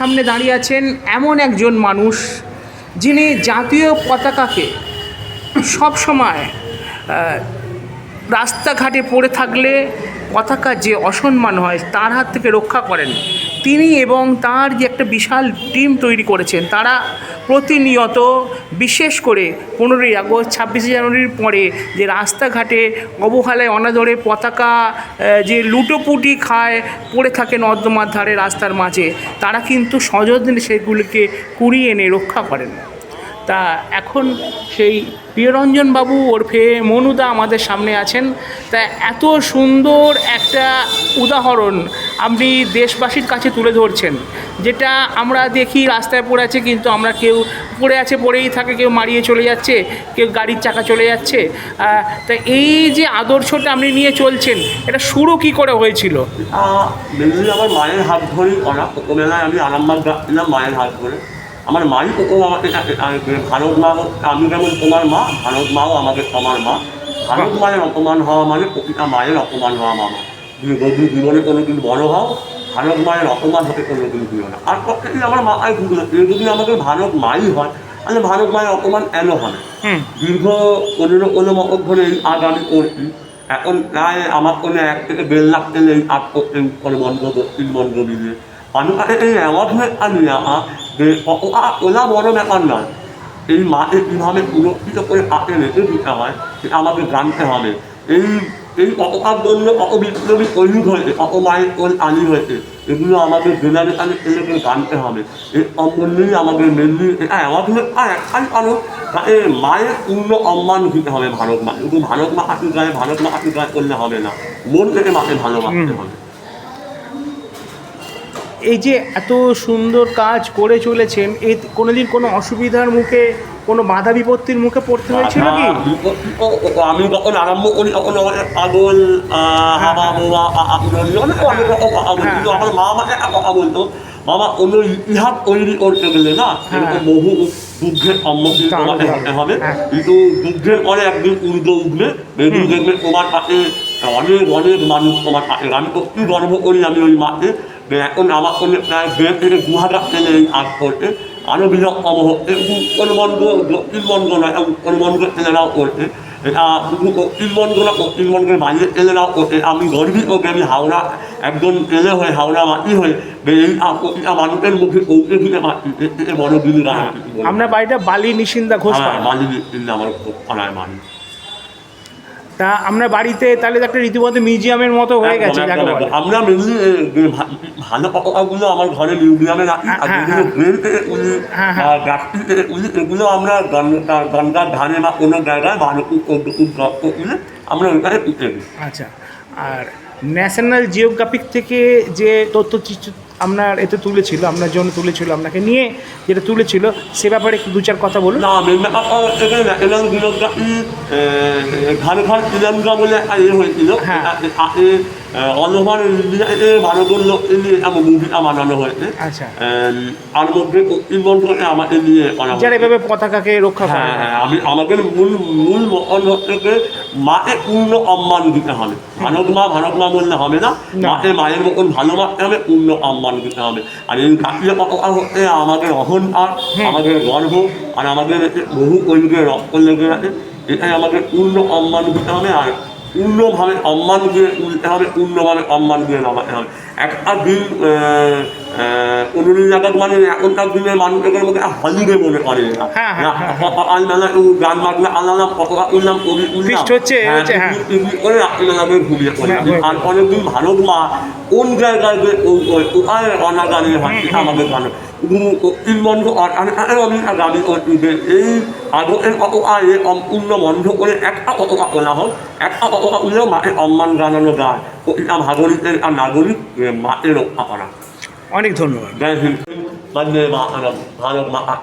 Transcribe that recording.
সামনে দাঁড়িয়ে আছেন এমন একজন মানুষ যিনি জাতীয় পতাকাকে সব সময় রাস্তাঘাটে পড়ে থাকলে পতাকা যে অসম্মান হয়, তার হাত থেকে রক্ষা করেন। তিনি এবং তার যে একটা বিশাল টিম তৈরি করেছেন, তারা প্রতিনিয়ত বিশেষ করে পনেরোই আগস্ট, ছাব্বিশে জানুয়ারির পরে যে রাস্তাঘাটে অবহেলায় অনাদরে পতাকা যে লুটোপুটি খায়, পড়ে থাকে নর্দমার ধারে রাস্তার মাঝে, তারা কিন্তু সযত্নে সেগুলিকে কুড়িয়ে এনে রক্ষা করেন। তা এখন সেই প্রিয়রঞ্জন বাবু ওরফে মনুদা আমাদের সামনে আছেন। তা এত সুন্দর একটা উদাহরণ আপনি দেশবাসীর কাছে তুলে ধরছেন, যেটা আমরা দেখি রাস্তায় পড়ে আছে কিন্তু আমরা কেউ পড়ে আছে পড়েই থাকে, কেউ মারিয়ে চলে যাচ্ছে, কেউ গাড়ির চাকা চলে যাচ্ছে। তা এই যে আদর্শটা আপনি নিয়ে চলছেন, এটা শুরু কি করে হয়েছিল? আমার মায়ের হাত ধরেই করা। আমি আরামবাগ মায়ের হাত ধরে। আমার মাই প্রথম আমাকে আহ, ভারত মা আমি যেমন তোমার মা ভারত মাও আমাকে তোমার মা। ভারত মায়ের অপমান হওয়া মানে প্রতিটা মায়ের অপমান হওয়া মামা তুমি যদি জীবনে কোনো দিন বড় হও ভারত মায়ের অপমান হতে কোনো দিন দিও না। আর প্রত্যেকদিন আমার মা আই বুঝলো যদি আমাকে ভারত মাই হয় তাহলে ভারত মায়ের অপমান এন হয় দীর্ঘ পনেরো পনেরো বছর ধরে এই আগ আমি করছি। এখন প্রায় আমার কোনো এক থেকে দেড় লাখ তেলে এই আগ করতে উত্তর বন্ধ দক্ষিণ বন্ধ মিলিয়ে আমি তাকে এই অ্যাওয়ার্ড হয়ে অতটা ওলা বড় ব্যাপার নয় এই মাকে কীভাবে সুরক্ষিত করে হাতে রেখে দিতে হয় সেটা আমাকে জানতে হবে এই এই কতটার জন্য কত বিপ্লবী তৈরি হয়েছে কত মায়ের কোল আনি হয়েছে এগুলো আমাদের জেনারেশনে ছেলেকে জানতে হবে এই সম্বন্ধেই আমাদের মেনলি এটা আমাদের আর একটাই কারণ তাকে মায়ের পূর্ণ সম্মান দিতে হবে ভারত মা শুধু ভারত মা হাতি গায়ে ভারত মা হাতি গায়ে করলে হবে না মন থেকে মাকে ভালোবাসতে হবে এই যে এত সুন্দর কাজ করে চলেছেন এই কোনোদিন কোনো অসুবিধার মুখে কোনো বাধা বিপত্তির মুখে পড়তে হয়েছিল কি আমি যখন আরম্ভ করি তখন আমাদের পাগল হাবা বোবা আমার মা আমাকে কথা বলতো মামা কোনো ইতিহাস তৈরি করতে গেলে না এরকম বহু যুদ্ধের সম্মুখীন তোমাকে। হতে হবে। হ্যাঁ। কিন্তু যুদ্ধের পরে একদিন উর্দ উঠবে বেরিয়ে দেখবে তোমার পাশে অনেক অনেক মানুষ তোমার পাশে। আমি কি গর্ব করি আমি ওই মাকে এখন আমার সঙ্গে প্রায় দেড় থেকে দু হাজার ছেলে এই করতে আরও বৃহত্তম হচ্ছে উত্তরবঙ্গ দক্ষিণবঙ্গ নয় উত্তরবঙ্গের ছেলেরাও করছে এটা শুধু দক্ষিণবঙ্গ না পশ্চিমবঙ্গের বাইরের ছেলেরাও করছে আমি গর্বিত যে আমি হাওড়া একজন ছেলে হয়ে হাওড়া মাটি হয়ে এই প্রতিটা মানুষের মুখে পৌঁছে দিতে পারছি বড় দিদি আপনার বাড়িটা বালি নিশিন্দা ঘোষ হ্যাঁ মালি দিদি আমার পাড়ায় মানি তা আমরা বাড়িতে তাহলে একটা রীতিমতো মিউজিয়ামের মতো হয়ে গেছে। আমরা ভালো পতাকাগুলো আমার ঘরে মিউজিয়ামে রাখি আর হ্যাঁ, যেগুলো হ্যাঁ। উনি হ্যাঁ, উনি এগুলো আমরা গঙ্গা- গঙ্গার ধারে বা কোনো জায়গায় ভালো আমরা ওইখানে পুঁতে আচ্ছা আর ন্যাশনাল জিওগ্রাফিক থেকে যে তথ্য চিত্র আপনার এতে তুলেছিল আপনার জন্য তুলেছিল আপনাকে নিয়ে যেটা তুলেছিল সে ব্যাপারে একটু দু চার কথা বলুন হ্যাঁ। তাতে অল ওভার ইন্ডিয়াতে ভারতের লোককে নিয়ে এমন মুভিটা বানানো হয়েছে আচ্ছা। আহ, তার মধ্যে আমাকে নিয়ে করা যারা এভাবে পতাকাকে রক্ষা করে। হ্যাঁ হ্যাঁ আমি আমাদের মূল মূল মকন হচ্ছে মাকে পূর্ণ সম্মান দিতে হবে। ভারত মা ভারত মা বললে হবে না। মাকে মায়ের মতন ভালোবাসতে হবে পূর্ণ সম্মান দিতে হবে। আর এই জাতীয় পতাকা হচ্ছে আমাদের অহংকার আমাদের গর্ব আর আমাদের বহু কৈরিকের রক্ত লেগে আছে এটাই আমাদের পূর্ণ সম্মান দিতে হবে। আর পূর্ণভাবে সম্মান দিয়ে তুলতে হবে উন্নভাবে সম্মান দিয়ে নামাতে হবে। একটা দিন মানে এখনকার দিনের মানুষের মধ্যে হলিডে মনে করে। হ্যাঁ, হ্যাঁ, হ্যাঁ। সকালবেলা গান বাজনা আলাদা পতাকা তুললাম কবি তুললাম Feast হচ্ছে, হচ্ছে। এগুলি করে ঘুমিয়ে পড়ি। আর পরের দিন ভারত মা কোন জায়গায় কোথায় আমাদের এই সম্পূর্ণ বন্ধ করে একটা পতাকা তোলা হোক একটা পতাকা মাকে সম্মান জানানো যায়। প্রতিটা নাগরিকের আর নাগরিক মাকে রক্ষা করা অনেক ধন্যবাদ জয় ভারত মাতা